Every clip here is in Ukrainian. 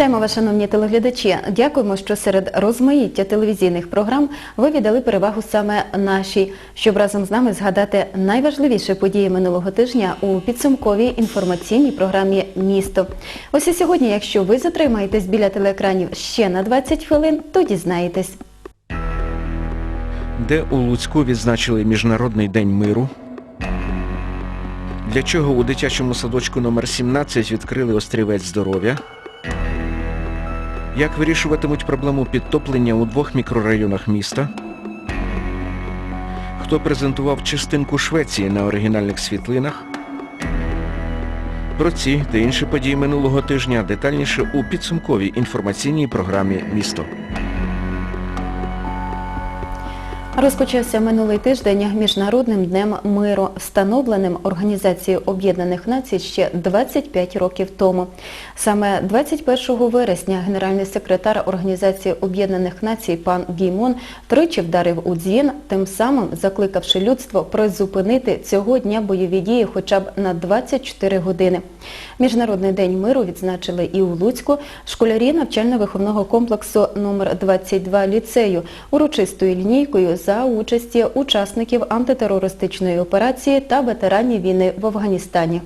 Вітаємо вас, шановні телеглядачі. Дякуємо, що серед розмаїття телевізійних програм ви віддали перевагу саме нашій, щоб разом з нами згадати найважливіші події минулого тижня у підсумковій інформаційній програмі Місто. Ось і сьогодні, якщо ви затримаєтесь біля телеекранів ще на 20 хвилин, то дізнаєтесь. де у Луцьку відзначили Міжнародний день миру. Для чого у дитячому садочку номер 17 відкрили острівець здоров'я? Як вирішуватимуть проблему підтоплення у двох мікрорайонах міста? Хто презентував частинку Швеції на оригінальних світлинах? Про ці та інші події минулого тижня детальніше у підсумковій інформаційній програмі Місто. Розпочався минулий тиждень Міжнародним днем миру, встановленим Організацією Об'єднаних Націй ще 25 років тому. Саме 21 вересня генеральний секретар Організації Об'єднаних Націй пан Гімон тричі вдарив у дзвін, тим самим закликавши людство призупинити цього дня бойові дії хоча б на 24 години. Міжнародний день миру відзначили і у Луцьку школярі навчально-виховного комплексу номер 22 ліцею урочистою лінійкою за участі учасників антитерористичної операції та ветеранів війни в Афганістані.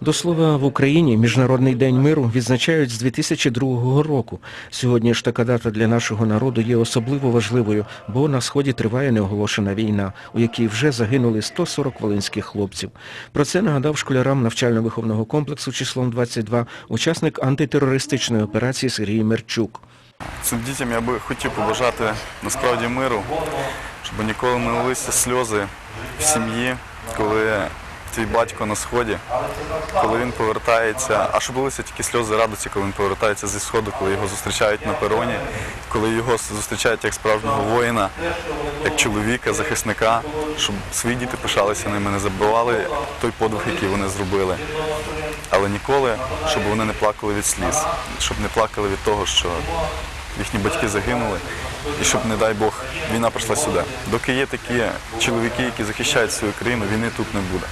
До слова, в Україні Міжнародний день миру відзначають з 2002 року. Сьогодні ж така дата для нашого народу є особливо важливою, бо на Сході триває неоголошена війна, у якій вже загинули 140 волинських хлопців. Про це нагадав школярам навчально-виховного комплексу числом 22 учасник антитерористичної операції Сергій Мерчук. Цим дітям я би хотів побажати насправді миру, щоб ніколи не лилися сльози в сім'ї, коли твій батько на сході, коли він повертається, а щоб лилися тільки сльози радості, коли він повертається зі сходу, коли його зустрічають на пероні, коли його зустрічають як справжнього воїна, як чоловіка, захисника, щоб свої діти пишалися ними, не забували той подвиг, який вони зробили. Але ніколи, щоб вони не плакали від сліз, щоб не плакали від того, що їхні батьки загинули, і щоб, не дай Бог, війна прийшла сюди. Доки є такі чоловіки, які захищають свою країну, війни тут не буде.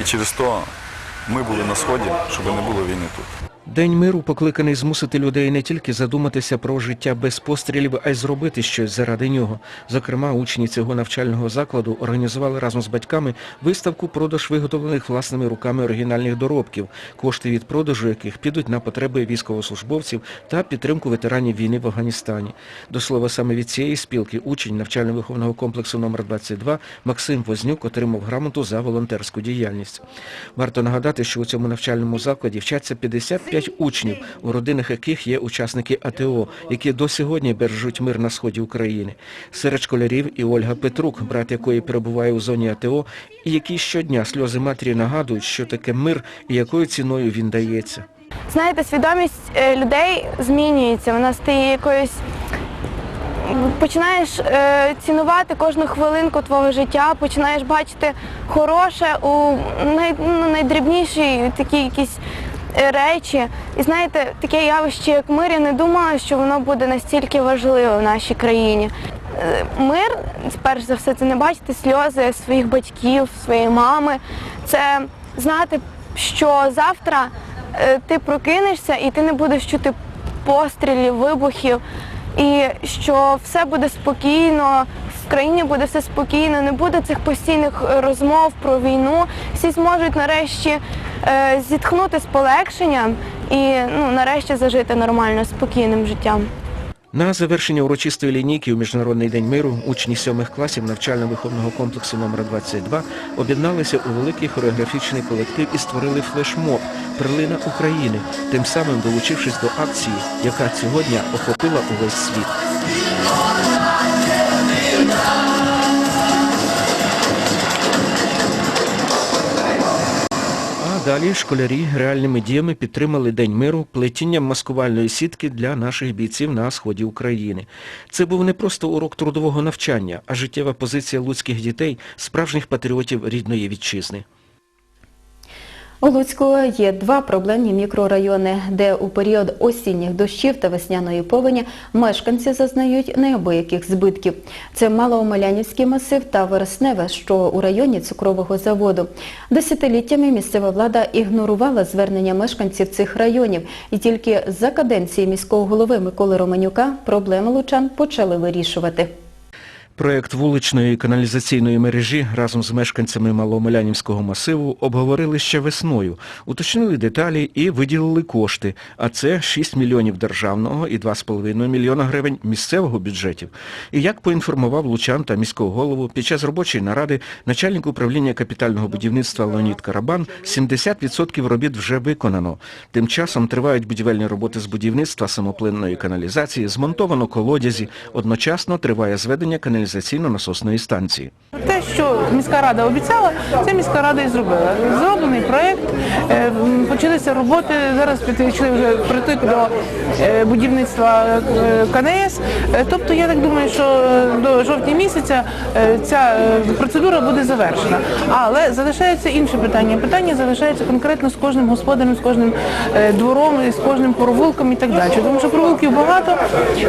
І через то ми були на сході, щоб не було війни тут. День миру покликаний змусити людей не тільки задуматися про життя без пострілів, а й зробити щось заради нього. Зокрема, учні цього навчального закладу організували разом з батьками виставку продаж виготовлених власними руками оригінальних доробків, кошти від продажу яких підуть на потреби військовослужбовців та підтримку ветеранів війни в Афганістані. До слова, саме від цієї спілки учень навчально-виховного комплексу номер 22 Максим Вознюк отримав грамоту за волонтерську діяльність. Варто нагадати, що у цьому навчальному закладі вчаться 55 учнів, у родинах яких є учасники АТО, які до сьогодні бережуть мир на сході України. Серед школярів і Ольга Петрук, брат якої перебуває у зоні АТО, і які щодня сльози матері нагадують, що таке мир і якою ціною він дається. Знаєте, свідомість е, людей змінюється, вона стає якоюсь. Починаєш е, цінувати кожну хвилинку твого життя, починаєш бачити хороше у най, ну, найдрібніші такі якісь речі. І знаєте, таке явище, як мир, я не думала, що воно буде настільки важливе в нашій країні. Е, Мир, перш за все, це не бачити сльози своїх батьків, своєї мами. Це знати, що завтра е, ти прокинешся і ти не будеш чути пострілів, вибухів, і що все буде спокійно, в країні буде все спокійно, не буде цих постійних е, розмов про війну. Всі зможуть нарешті е, зітхнути з полегшенням і ну, нарешті зажити нормально, спокійним життям. На завершення урочистої лінійки у Міжнародний день миру учні сьомих класів навчально-виховного комплексу номер 22 об'єдналися у великий хореографічний колектив і створили флешмоб «Перлина України, тим самим долучившись до акції, яка сьогодні охопила увесь світ. Далі школярі реальними діями підтримали День миру плетінням маскувальної сітки для наших бійців на сході України. Це був не просто урок трудового навчання, а життєва позиція луцьких дітей, справжніх патріотів рідної вітчизни. У Луцьку є два проблемні мікрорайони, де у період осінніх дощів та весняної повені мешканці зазнають неабияких збитків. Це Малоомелянівський масив та Вересневе, що у районі цукрового заводу. Десятиліттями місцева влада ігнорувала звернення мешканців цих районів, і тільки за каденції міського голови Миколи Романюка проблеми лучан почали вирішувати. Проект вуличної каналізаційної мережі разом з мешканцями Маломелянівського масиву обговорили ще весною, уточнили деталі і виділили кошти, а це 6 мільйонів державного і 2,5 мільйона гривень місцевого бюджетів. І як поінформував Лучан та міського голову, під час робочої наради начальник управління капітального будівництва Леонід Карабан 70% робіт вже виконано. Тим часом тривають будівельні роботи з будівництва самоплинної каналізації, змонтовано колодязі, одночасно триває зведення каналізаційно-насосної станції. Те, що міська рада обіцяла, це міська рада і зробила. Зроблений проект, е, почалися роботи. Зараз підійшли вже притик до е, будівництва е, КНС. Тобто я так думаю, що до жовтня місяця ця процедура буде завершена. Але залишається інше питання. Питання залишається конкретно з кожним господарем, з кожним двором, з кожним провулком і так далі. Тому що провулків багато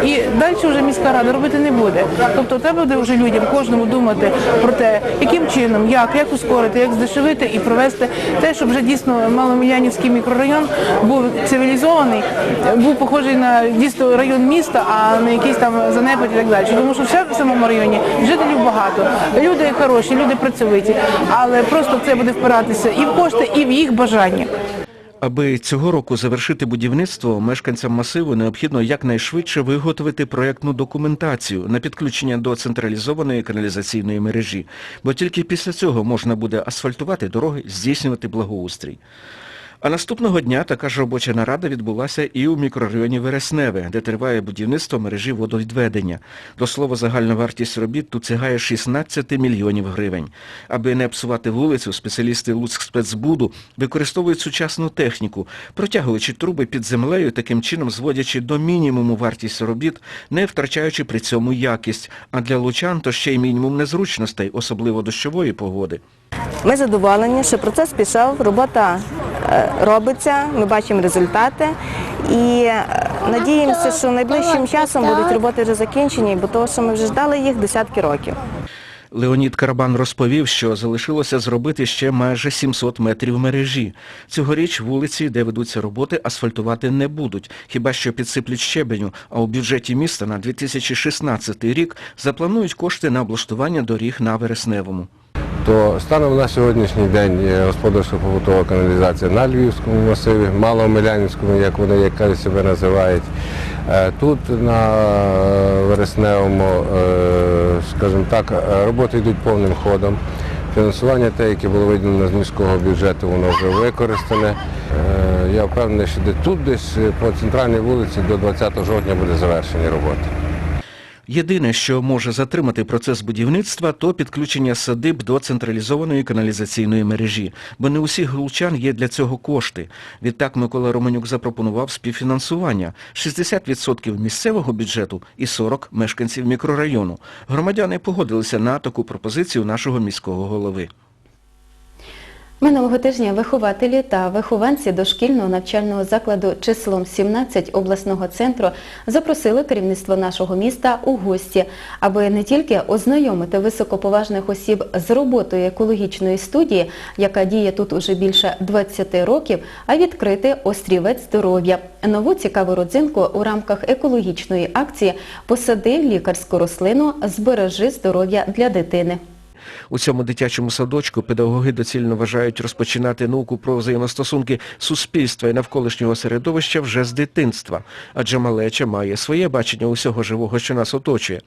і далі вже міська рада робити не буде. Тобто треба буде вже людям кожному думати про те, яким чином, як, як ускорити, як здешевити і провести те, щоб вже дійсно Маломілянівський мікрорайон був цивілізований, був похожий на дійсно район міста, а не якийсь там занепад і так далі. Тому що ще в самому районі жителів багато, люди хороші, люди працьовиті, але просто це буде впиратися і в кошти, і в їх бажання. Аби цього року завершити будівництво, мешканцям масиву необхідно якнайшвидше виготовити проєктну документацію на підключення до централізованої каналізаційної мережі, бо тільки після цього можна буде асфальтувати дороги, здійснювати благоустрій. А наступного дня така ж робоча нарада відбулася і у мікрорайоні Вересневе, де триває будівництво мережі водовідведення. До слова, загальна вартість робіт тут сягає 16 мільйонів гривень. Аби не псувати вулицю, спеціалісти Луцькспецбуду використовують сучасну техніку, протягуючи труби під землею, таким чином зводячи до мінімуму вартість робіт, не втрачаючи при цьому якість. А для лучан то ще й мінімум незручностей, особливо дощової погоди. Ми задоволені, що процес пішов, робота е, робиться, ми бачимо результати і е, надіємося, що найближчим часом будуть роботи вже закінчені, бо того, що ми вже ждали їх десятки років. Леонід Карабан розповів, що залишилося зробити ще майже 700 метрів мережі. Цьогоріч вулиці, де ведуться роботи, асфальтувати не будуть, хіба що підсиплють щебеню, а у бюджеті міста на 2016 рік запланують кошти на облаштування доріг на Вересневому. То станом на сьогоднішній день є господарська побутова каналізація на Львівському масиві, Маломилянівському, як вони яка себе називають. Е, Тут на Вересневому, е, скажімо так, е, роботи йдуть повним ходом. Фінансування те, яке було виділено з міського бюджету, воно вже використане. Е, Я впевнений, що тут десь по центральній вулиці до 20 жовтня буде завершені роботи. Єдине, що може затримати процес будівництва, то підключення садиб до централізованої каналізаційної мережі, бо не усіх гулчан є для цього кошти. Відтак Микола Романюк запропонував співфінансування – 60% місцевого бюджету і 40% мешканців мікрорайону. Громадяни погодилися на таку пропозицію нашого міського голови. Минулого тижня вихователі та вихованці дошкільного навчального закладу числом 17 обласного центру запросили керівництво нашого міста у гості, аби не тільки ознайомити високоповажних осіб з роботою екологічної студії, яка діє тут уже більше 20 років, а відкрити острівець здоров'я. Нову цікаву родзинку у рамках екологічної акції «Посади лікарську рослину, збережи здоров'я для дитини». У цьому дитячому садочку педагоги доцільно вважають розпочинати науку про взаємостосунки суспільства і навколишнього середовища вже з дитинства, адже малеча має своє бачення усього живого, що нас оточує.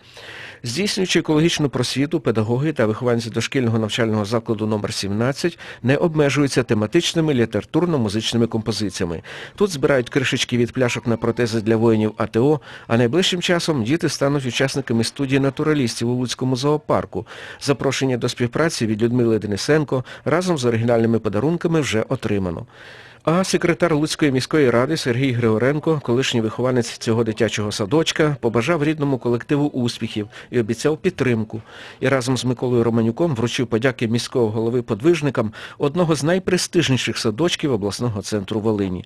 Здійснюючи екологічну просвіту, педагоги та вихованці дошкільного навчального закладу номер 17 не обмежуються тематичними літературно-музичними композиціями. Тут збирають кришечки від пляшок на протези для воїнів АТО, а найближчим часом діти стануть учасниками студії натуралістів у Луцькому зоопарку. Запрошення до співпраці від Людмили Денисенко разом з оригінальними подарунками вже отримано. А секретар Луцької міської ради Сергій Григоренко, колишній вихованець цього дитячого садочка, побажав рідному колективу успіхів і обіцяв підтримку. І разом з Миколою Романюком вручив подяки міського голови подвижникам одного з найпрестижніших садочків обласного центру Волині.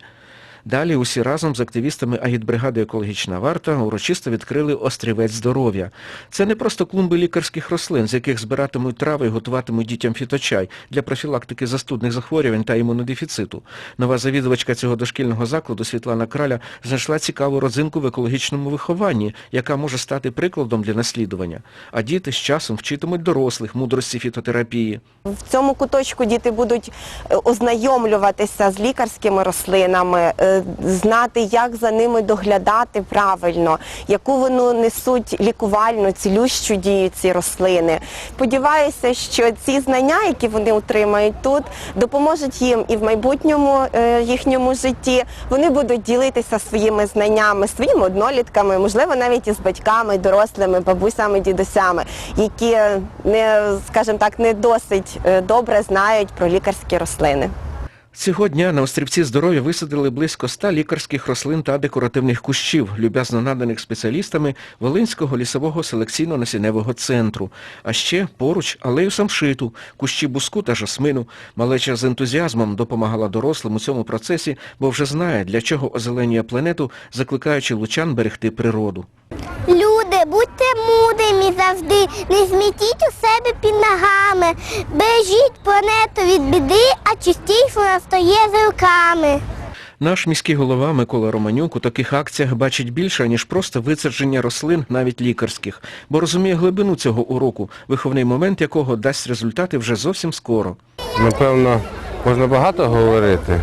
Далі усі разом з активістами агітбригади «Екологічна варта» урочисто відкрили острівець здоров'я. Це не просто клумби лікарських рослин, з яких збиратимуть трави і готуватимуть дітям фіточай для профілактики застудних захворювань та імунодефіциту. Нова завідувачка цього дошкільного закладу Світлана Краля знайшла цікаву родзинку в екологічному вихованні, яка може стати прикладом для наслідування. А діти з часом вчитимуть дорослих мудрості фітотерапії. В цьому куточку діти будуть е, ознайомлюватися з лікарськими рослинами, е, знати, як за ними доглядати правильно, яку вони несуть лікувальну, цілющу дію ці рослини. Сподіваюся, що ці знання, які вони отримають тут, допоможуть їм і в майбутньому е, їхньому житті. Вони будуть ділитися своїми знаннями, своїми однолітками, можливо, навіть із батьками, дорослими, бабусями, дідусями, які не, скажімо так, не досить е, добре знають про лікарські рослини. Цього дня на острівці здоров'я висадили близько ста лікарських рослин та декоративних кущів, люб'язно наданих спеціалістами Волинського лісового селекційно-насінневого центру. А ще поруч алею самшиту, кущі буску та жасмину. Малеча з ентузіазмом допомагала дорослим у цьому процесі, бо вже знає, для чого озеленює планету, закликаючи лучан берегти природу. Люди, будьте мудрими завжди, не змітіть у себе під ногами, бережіть планету від біди, а чистіше вона стає з руками. Наш міський голова Микола Романюк у таких акціях бачить більше, ніж просто висадження рослин, навіть лікарських, бо розуміє глибину цього уроку, виховний момент якого дасть результати вже зовсім скоро. Напевно, можна багато говорити,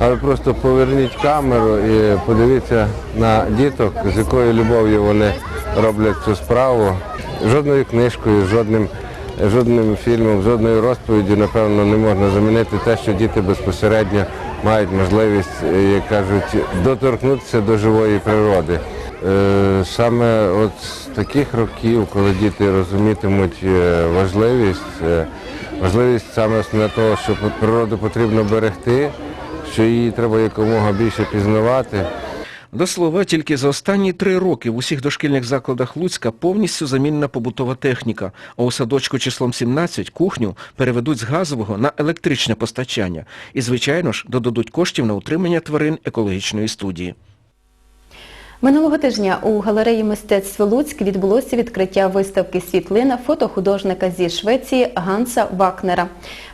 але просто поверніть камеру і подивіться на діток, з якою любов'ю вони роблять цю справу. Жодною книжкою, жодним, жодним фільмом, жодною розповіддю, напевно, не можна замінити те, що діти безпосередньо мають можливість, е, як кажуть, доторкнутися до живої природи. Е, Саме от з таких років, коли діти розумітимуть е, важливість, важливість саме основне того, що природу потрібно берегти, що її треба якомога більше пізнавати. До слова, тільки за останні три роки в усіх дошкільних закладах Луцька повністю замінена побутова техніка, а у садочку числом 17 кухню переведуть з газового на електричне постачання. І, звичайно ж, додадуть коштів на утримання тварин екологічної студії. Минулого тижня у галереї мистецтв Луцьк відбулося відкриття виставки світлина фотохудожника зі Швеції Ганса Вакнера.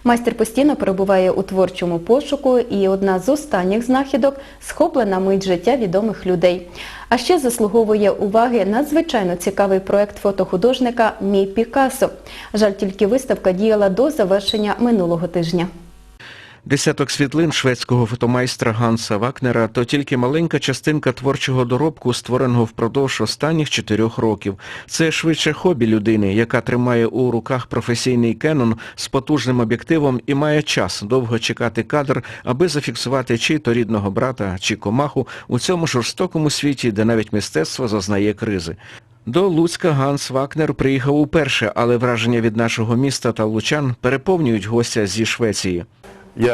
Майстер постійно перебуває у творчому пошуку і одна з останніх знахідок – схоплена мить життя відомих людей. А ще заслуговує уваги надзвичайно цікавий проект фотохудожника «Мій Пікасо». Жаль, тільки виставка діяла до завершення минулого тижня. Десяток світлин шведського фотомайстра Ганса Вакнера то тільки маленька частинка творчого доробку, створеного впродовж останніх чотирьох років. Це швидше хобі людини, яка тримає у руках професійний кенон з потужним об'єктивом і має час довго чекати кадр, аби зафіксувати чи то рідного брата, чи комаху у цьому жорстокому світі, де навіть мистецтво зазнає кризи. До Луцька Ганс Вакнер приїхав уперше, але враження від нашого міста та лучан переповнюють гостя зі Швеції. Uh,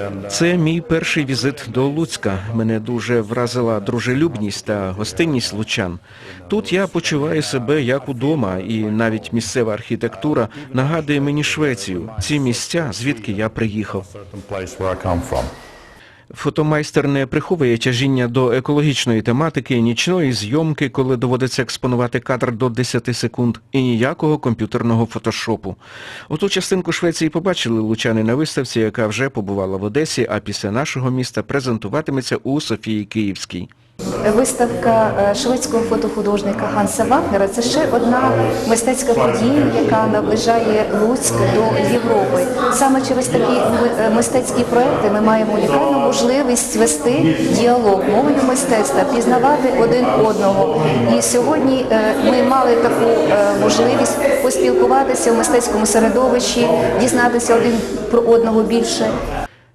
uh, Це мій перший візит до Луцька. Мене дуже вразила дружелюбність та гостинність лучан. Тут я почуваю себе як удома, і навіть місцева архітектура нагадує мені Швецію. Ці місця, звідки я приїхав. Фотомайстер не приховує тяжіння до екологічної тематики, нічної зйомки, коли доводиться експонувати кадр до 10 секунд, і ніякого комп'ютерного фотошопу. Оту частинку Швеції побачили лучани на виставці, яка вже побувала в Одесі, а після нашого міста презентуватиметься у Софії Київській. Виставка е, шведського фотохудожника Ганса Вагнера це ще одна мистецька подія, яка наближає Луцьк до Європи. Саме через такі мистецькі проекти ми маємо унікальну можливість вести діалог мовою мистецтва, пізнавати один одного. І сьогодні е, ми мали таку е, можливість поспілкуватися в мистецькому середовищі, дізнатися один про одного більше.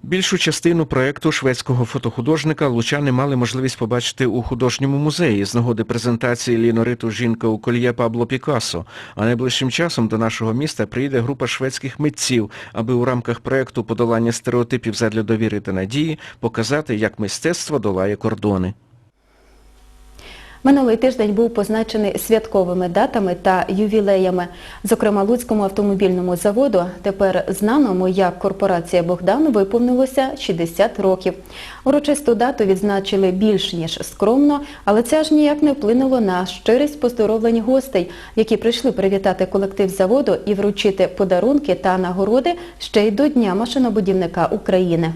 Більшу частину проєкту шведського фотохудожника лучани мали можливість побачити у художньому музеї з нагоди презентації лінориту «Жінка у кольє» Пабло Пікассо. А найближчим часом до нашого міста приїде група шведських митців, аби у рамках проєкту подолання стереотипів задля довіри та надії показати, як мистецтво долає кордони. Минулий тиждень був позначений святковими датами та ювілеями. Зокрема, Луцькому автомобільному заводу, тепер знаному як корпорація Богдан, виповнилося 60 років. Урочисту дату відзначили більш ніж скромно, але це аж ніяк не вплинуло на щирість поздоровлень гостей, які прийшли привітати колектив заводу і вручити подарунки та нагороди ще й до Дня машинобудівника України.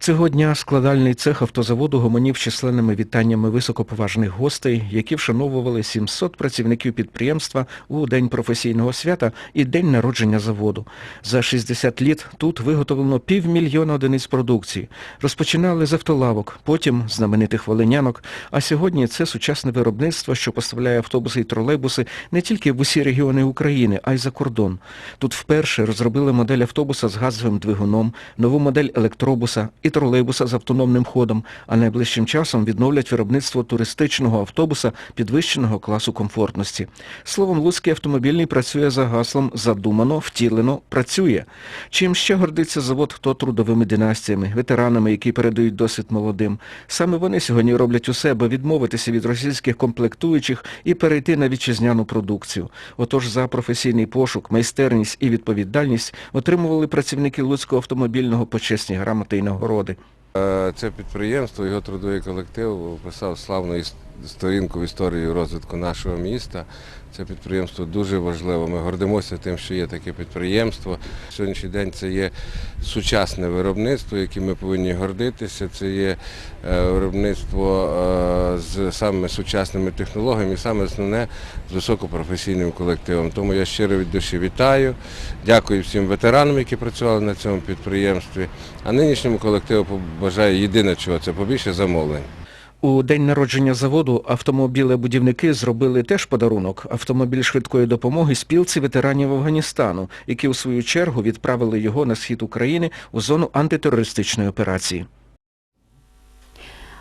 Цього дня складальний цех автозаводу гомонів численними вітаннями високоповажних гостей, які вшановували 700 працівників підприємства у День професійного свята і День народження заводу. За 60 літ тут виготовлено півмільйона одиниць продукції. Розпочинали з автолавок, потім знаменитих волинянок, а сьогодні це сучасне виробництво, що поставляє автобуси і тролейбуси не тільки в усі регіони України, а й за кордон. Тут вперше розробили модель автобуса з газовим двигуном, нову модель електробуса і тролейбуса з автономним ходом, а найближчим часом відновлять виробництво туристичного автобуса підвищеного класу комфортності. Словом, Луцький автомобільний працює за гаслом «Задумано, втілено, працює». Чим ще гордиться завод, то трудовими династіями, ветеранами, які передають досвід молодим. Саме вони сьогодні роблять усе, аби відмовитися від російських комплектуючих і перейти на вітчизняну продукцію. Отож за професійний пошук, майстерність і відповідальність отримували працівники Луцького автомобільного почесні грамоти і нагороди. Е, Це підприємство, його трудовий колектив описав славну сторінку в історії розвитку нашого міста. Це підприємство дуже важливо. Ми гордимося тим, що є таке підприємство. Сьогоднішній день це є сучасне виробництво, яким ми повинні гордитися. Це є е, виробництво е, з самими сучасними технологіями, і саме основне з високопрофесійним колективом. Тому я щиро від душі вітаю. Дякую всім ветеранам, які працювали на цьому підприємстві. А нинішньому колективу бажаю єдине чого це побільше замовлень. У день народження заводу автомобілебудівники зробили теж подарунок – автомобіль швидкої допомоги спілці ветеранів Афганістану, які у свою чергу відправили його на схід України у зону антитерористичної операції.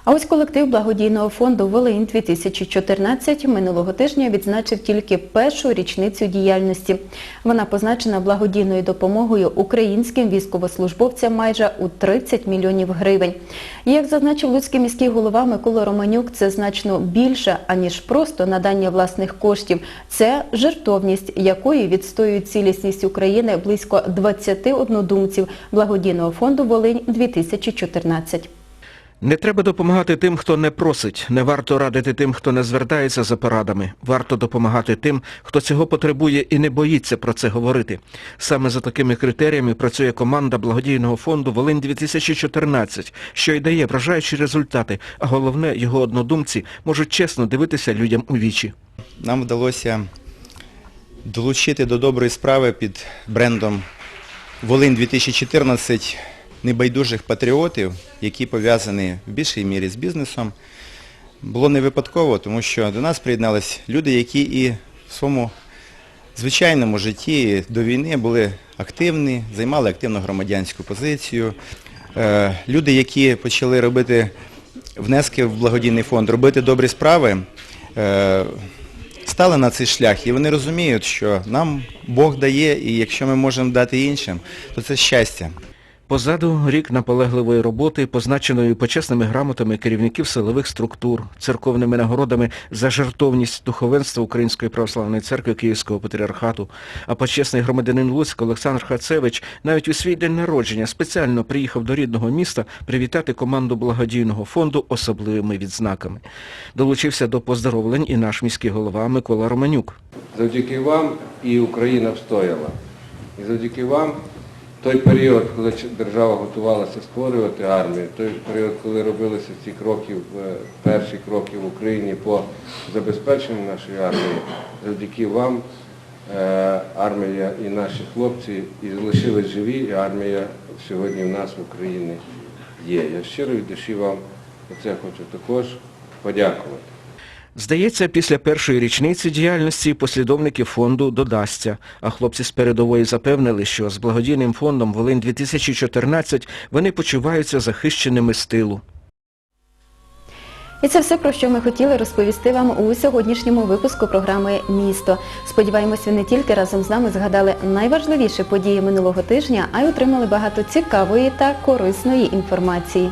А ось колектив благодійного фонду «Волинь-2014» минулого тижня відзначив тільки першу річницю діяльності. Вона позначена благодійною допомогою українським військовослужбовцям майже у 30 мільйонів гривень. Як зазначив Луцький міський голова Микола Романюк, це значно більше, аніж просто надання власних коштів. Це жертовність, якої відстоюють цілісність України близько 20 однодумців благодійного фонду «Волинь-2014». Не треба допомагати тим, хто не просить. Не варто радити тим, хто не звертається за порадами. Варто допомагати тим, хто цього потребує і не боїться про це говорити. Саме за такими критеріями працює команда благодійного фонду «Волинь-2014», що й дає вражаючі результати, а головне, його однодумці можуть чесно дивитися людям у вічі. Нам вдалося долучити до доброї справи під брендом Волинь 2014 небайдужих патріотів, які пов'язані в більшій мірі з бізнесом. Було не випадково, тому що до нас приєднались люди, які і в своєму звичайному житті до війни були активні, займали активну громадянську позицію. Е, Люди, які почали робити внески в благодійний фонд, робити добрі справи, е, стали на цей шлях і вони розуміють, що нам Бог дає, і якщо ми можемо дати іншим, то це щастя. Позаду рік наполегливої роботи, позначеної почесними грамотами керівників силових структур, церковними нагородами за жертовність духовенства Української православної церкви Київського патріархату. А почесний громадянин Луцьк Олександр Хацевич навіть у свій день народження спеціально приїхав до рідного міста привітати команду благодійного фонду особливими відзнаками. Долучився до поздоровлень і наш міський голова Микола Романюк. Завдяки вам і Україна встояла. І завдяки вам той період, коли держава готувалася створювати армію, той період, коли робилися ці кроки, перші кроки в Україні по забезпеченню нашої армії, завдяки вам е, армія і наші хлопці і залишились живі, і армія сьогодні в нас в Україні є. Я щиро від душі вам за це хочу також подякувати. Здається, після першої річниці діяльності послідовники фонду додасться, а хлопці з передової запевнили, що з благодійним фондом Волинь-2014 вони почуваються захищеними з тилу. І це все, про що ми хотіли розповісти вам у сьогоднішньому випуску програми Місто. Сподіваємось, ви не тільки разом з нами згадали найважливіші події минулого тижня, а й отримали багато цікавої та корисної інформації.